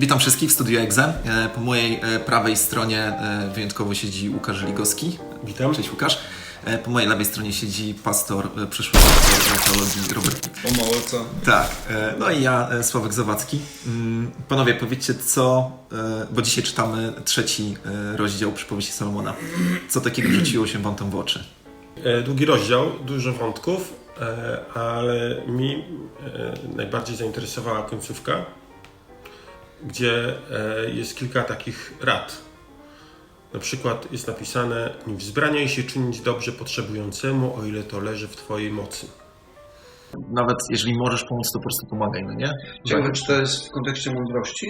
Witam wszystkich w Studio Exe. E, Po mojej e, prawej stronie e, wyjątkowo siedzi Łukasz Ligowski. Witam. Cześć Łukasz. E, Po mojej lewej stronie siedzi pastor, przyszły pastor teologii Robert O mało co. Tak, no i ja, Sławek Zawadzki. Mm, Panowie, powiedzcie co, bo dzisiaj czytamy trzeci rozdział przypowieści Salomona. Co takiego rzuciło się wam tam w oczy? Długi rozdział, dużo wątków, ale mi najbardziej zainteresowała końcówka, gdzie e, jest kilka takich rad. Na przykład jest napisane: Nie wzbraniaj się czynić dobrze potrzebującemu, o ile to leży w Twojej mocy. Nawet jeżeli możesz pomóc, to po prostu pomagaj, no nie? Ciekawe, czy to jest w kontekście mądrości?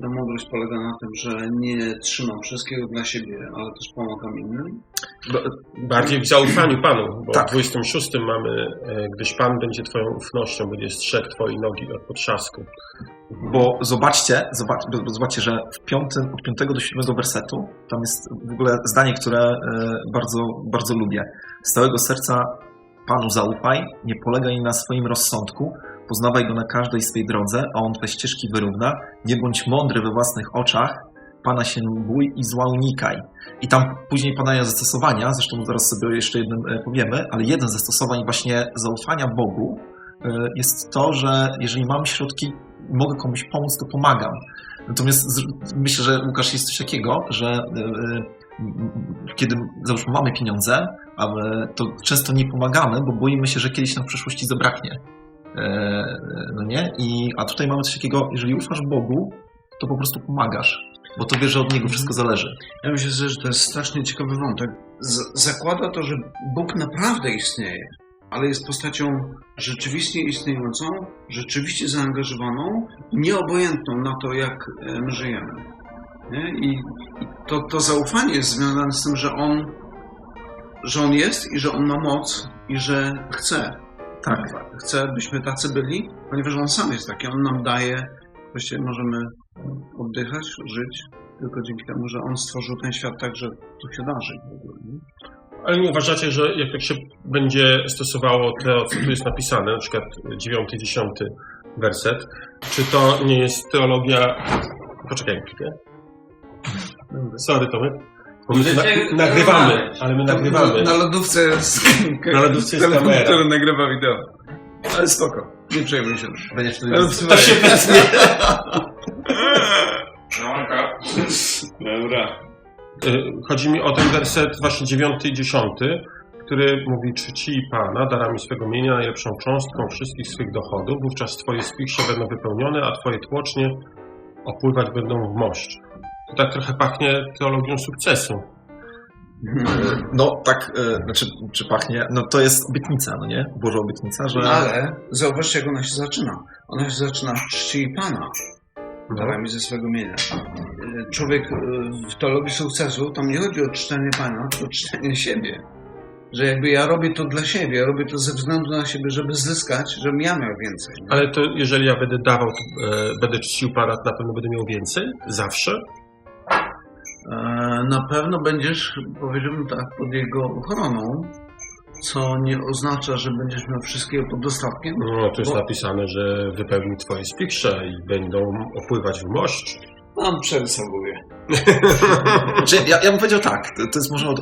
No, mądrość polega na tym, że nie trzymam wszystkiego dla siebie, ale też pomagam innym. Bardziej w zaufaniu Panu, bo Tak. w 26 mamy, e, gdyż Pan będzie Twoją ufnością, będzie strzegł Twojej nogi od potrzasku. Bo zobaczcie, zobacz, zobaczcie, że w piątym, od piątego do siódmego wersetu tam jest w ogóle zdanie, które e, bardzo, bardzo lubię. Z całego serca Panu zaufaj, nie polegaj na swoim rozsądku, poznawaj Go na każdej swej drodze, a On te ścieżki wyrówna. Nie bądź mądry we własnych oczach, Pana się bój i zła unikaj. I tam później padają zastosowania, zresztą zaraz sobie jeszcze jednym e, powiemy, ale jeden ze zastosowań właśnie zaufania Bogu e, jest to, że jeżeli mam środki, mogę komuś pomóc, to pomagam. Natomiast z- myślę, że Łukasz jest coś takiego, że e, kiedy załóżmy mamy pieniądze, to często nie pomagamy, bo boimy się, że kiedyś nam w przyszłości zabraknie. E, No nie? I, a tutaj mamy coś takiego, jeżeli ufasz Bogu, to po prostu pomagasz, bo to wiesz, że od Niego wszystko zależy. Ja myślę, że to jest strasznie ciekawy wątek. Z- zakłada to, że Bóg naprawdę istnieje, ale jest postacią rzeczywiście istniejącą, rzeczywiście zaangażowaną, nieobojętną na to, jak e, my żyjemy. I, i to, to zaufanie jest związane z tym, że On, że On jest i że On ma moc i że chce. Tak. Chce, byśmy tacy byli, ponieważ On sam jest taki. On nam daje, właściwie możemy oddychać, żyć, tylko dzięki temu, że On stworzył ten świat tak, że tu się da żyć w ogóle. Ale nie uważacie, że jak tak się będzie stosowało to, co tu jest napisane, na przykład 9, 10 werset, czy to nie jest teologia... Poczekaj chwilę. Sorry Tomek. Bo my na, nagrywamy, ale my nagrywamy. Na, lodówce jest, Na lodówce jest telefon, kamera. który nagrywa wideo. Ale spoko, nie przejmuj się. Będziesz. Ale To słuchaj, się wytnie. Dobra. Y, Chodzi mi o ten werset właśnie 9 i 10, który mówi, czy ci Pana darami swego mienia najlepszą cząstką wszystkich swych dochodów, wówczas twoje spichrze będą wypełnione, a twoje tłocznie opływać będą w moszcz. To tak trochę pachnie teologią sukcesu. No tak, e, znaczy, czy pachnie, no to jest obietnica, no nie? Boża obietnica, że... Ale zauważcie, jak ona się zaczyna. Ona się zaczyna czci Pana darami ze swego mienia. Człowiek y, w teologii sukcesu, tam nie chodzi o czczenie Pana, tylko o czczenie siebie. Że jakby ja robię to dla siebie, ja robię to ze względu na siebie, żeby zyskać, żebym ja miał więcej. Ale to jeżeli ja będę dawał, to e, będę czcił Pana, to na pewno będę miał więcej? Zawsze? E, Na pewno będziesz, powiedziałbym tak, pod jego ochroną, co nie oznacza, że będziesz miał wszystkiego pod dostatkiem. No, tu jest Bo- napisane, że wypełni twoje spichrze i będą opływać w moszcz. Mam przerysowuję. Znaczy, ja, ja bym powiedział tak, to, to jest może od,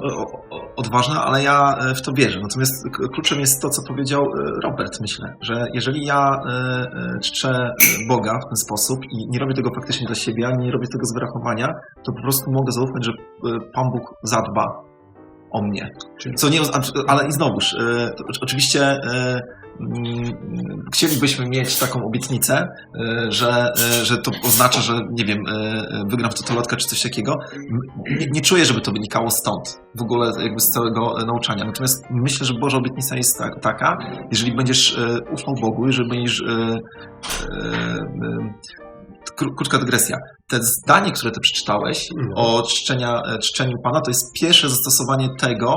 odważne, ale ja e, w to wierzę. Natomiast kluczem jest to, co powiedział e, Robert, myślę, że jeżeli ja e, czczę Boga w ten sposób i nie robię tego praktycznie dla siebie, ani nie robię tego z wyrachowania, to po prostu mogę zaufać, że Pan Bóg zadba o mnie. Co nie, ale i znowuż, oczywiście chcielibyśmy mieć taką obietnicę, e, że, e, że to oznacza, że nie wiem, e, wygram w totolotkę czy coś takiego. Nie, nie czuję, żeby to wynikało stąd, w ogóle jakby z całego nauczania. Natomiast myślę, że Boża obietnica jest ta, taka, jeżeli będziesz ufał Bogu, jeżeli będziesz kró- Krótka dygresja. Te zdanie, które ty przeczytałeś No. o czczenia, czczeniu Pana, to jest pierwsze zastosowanie tego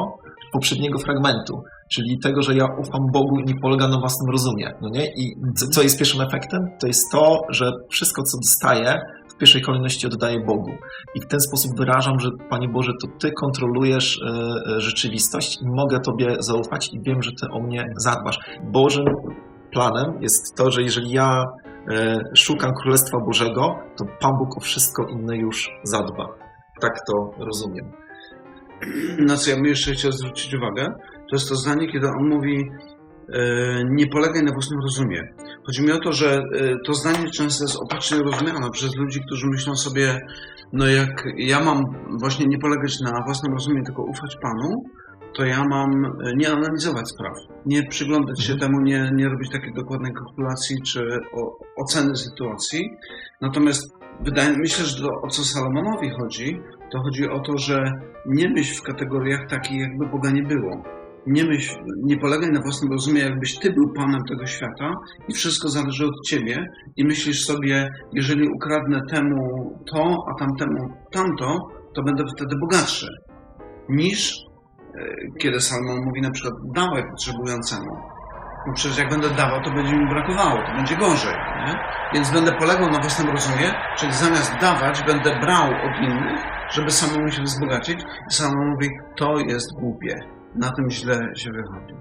poprzedniego fragmentu. Czyli tego, że ja ufam Bogu i nie polega na własnym rozumie. No nie? I co, jest pierwszym efektem? To jest to, że wszystko, co dostaję, w pierwszej kolejności oddaję Bogu. I w ten sposób wyrażam, że Panie Boże, to Ty kontrolujesz e, e, rzeczywistość i mogę Tobie zaufać i wiem, że Ty o mnie zadbasz. Bożym planem jest to, że jeżeli ja e, szukam Królestwa Bożego, to Pan Bóg o wszystko inne już zadba. Tak to rozumiem. Na co ja bym jeszcze chciał zwrócić uwagę, to jest to zdanie, kiedy on mówi e, nie polegaj na własnym rozumie. Chodzi mi o to, że e, to zdanie często jest opacznie rozumiane przez ludzi, którzy myślą sobie, no jak ja mam właśnie nie polegać na własnym rozumie, tylko ufać Panu, to ja mam e, nie analizować spraw, nie przyglądać się temu, nie, nie robić takiej dokładnej kalkulacji czy o, oceny sytuacji. Natomiast wydaje, myślę, że to, o co Salomonowi chodzi, to chodzi o to, że nie myśl w kategoriach takich, jakby Boga nie było. Nie myśl, nie polegaj na własnym rozumie, jakbyś ty był panem tego świata i wszystko zależy od ciebie i myślisz sobie, jeżeli ukradnę temu to, a tamtemu tamto, to będę wtedy bogatszy. Niż e, kiedy Salomon mówi na przykład dawaj potrzebującemu. No przecież jak będę dawał, to będzie mi brakowało, to będzie gorzej. Nie? Więc będę polegał na własnym rozumie, czyli zamiast dawać, będę brał od innych, żeby samemu się wzbogacić. I Salomon mówi, to jest głupie. Na tym źle się wychodzi.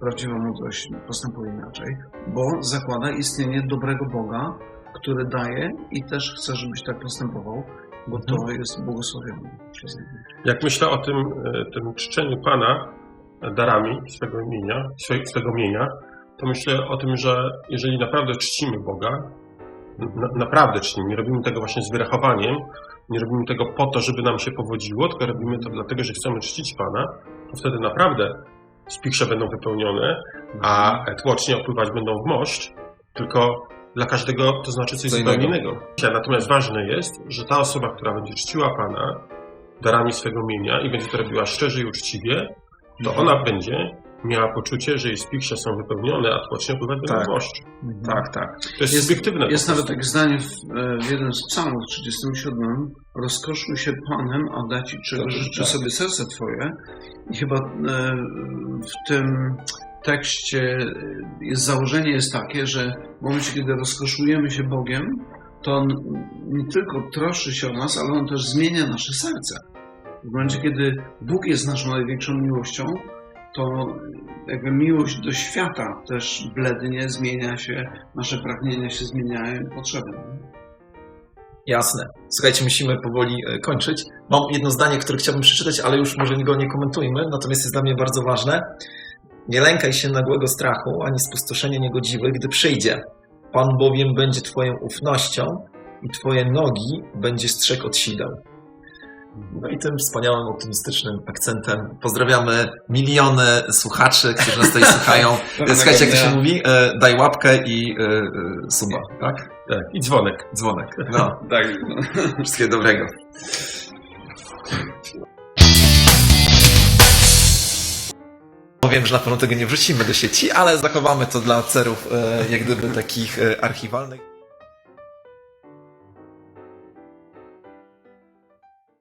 Prawdziwa mądrość postępuje inaczej, bo zakłada istnienie dobrego Boga, który daje i też chce, żebyś tak postępował, bo to jest błogosławione przez Niego. Jak myślę o tym, e, tym czczeniu Pana darami swego imienia, swe- swego mienia, to myślę o tym, że jeżeli naprawdę czcimy Boga, na, naprawdę czcimy, nie robimy tego właśnie z wyrachowaniem, nie robimy tego po to, żeby nam się powodziło, tylko robimy to dlatego, że chcemy czcić Pana, to wtedy naprawdę spichrze będą wypełnione, a tłocznie opływać będą w moszcz, tylko dla każdego to znaczy coś Co zupełnie innego. innego. Natomiast ważne jest, że ta osoba, która będzie czciła Pana darami swego mienia i będzie to robiła szczerze i uczciwie, to ona będzie miała poczucie, że jej spichrze są wypełnione, a tłocznie opływać będą Tak. w moszcz. Tak, tak. To jest, Jest- subiektywne. Jest nawet takie zdanie w, e, w jednym z psalmów, 37. Rozkoszuj się Panem, a da Ci czego To- życzy tak. sobie serce Twoje. I chyba e, w tym tekście jest, założenie jest takie, że w momencie, kiedy rozkoszujemy się Bogiem, to On nie tylko troszczy się o nas, ale On też zmienia nasze serce. W momencie, kiedy Bóg jest naszą największą miłością, to jakby miłość do świata też blednie, zmienia się, nasze pragnienia się zmieniają, potrzeby. Jasne. Słuchajcie, musimy powoli e, kończyć. Mam jedno zdanie, które chciałbym przeczytać, ale już może go nie komentujmy, natomiast jest dla mnie bardzo ważne. Nie lękaj się nagłego strachu, ani spustoszenia niegodziwych, gdy przyjdzie. Pan bowiem będzie Twoją ufnością i Twoje nogi będzie strzeg od sideł. No i tym wspaniałym, optymistycznym akcentem pozdrawiamy miliony słuchaczy, którzy nas tutaj słuchają. Słuchajcie, jak to się mówi? E, Daj łapkę i e, e, suba, tak? Tak. I dzwonek. Dzwonek. No, Tak. wszystkiego dobrego. Wiem, że na pewno tego nie wrzucimy do sieci, ale zachowamy to dla celów jak gdyby takich archiwalnych.